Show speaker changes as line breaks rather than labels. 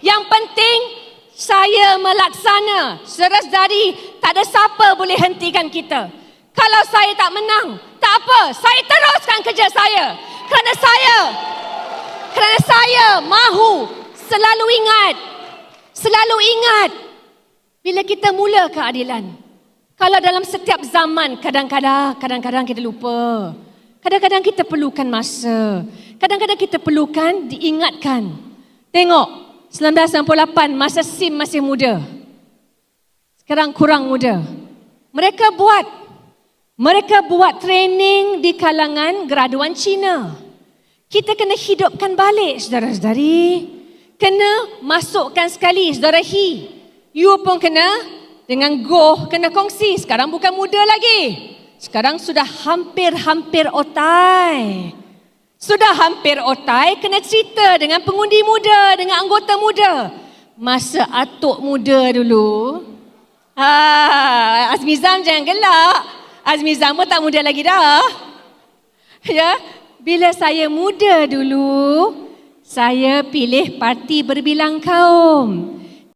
Yang penting saya melaksana. Saudara-saudari, tak ada siapa boleh hentikan kita. Kalau saya tak menang, tak apa. Saya teruskan kerja saya. Kerana saya, kerana saya mahu selalu ingat, selalu ingat bila kita mula keadilan. Kalau dalam setiap zaman kadang-kadang kadang-kadang kita lupa. Kadang-kadang kita perlukan masa. Kadang-kadang kita perlukan diingatkan. Tengok 1998 masa SIM masih muda. Sekarang kurang muda. Mereka buat mereka buat training di kalangan graduan Cina. Kita kena hidupkan balik saudara-saudari. Kena masukkan sekali saudara Hi. You pun kena dengan Goh kena kongsi. Sekarang bukan muda lagi. Sekarang sudah hampir-hampir otai. Sudah hampir otai kena cerita dengan pengundi muda, dengan anggota muda. Masa atuk muda dulu. Ha, Azmizam jangan gelak. Azmizam pun tak muda lagi dah. Ya, bila saya muda dulu, saya pilih parti berbilang kaum.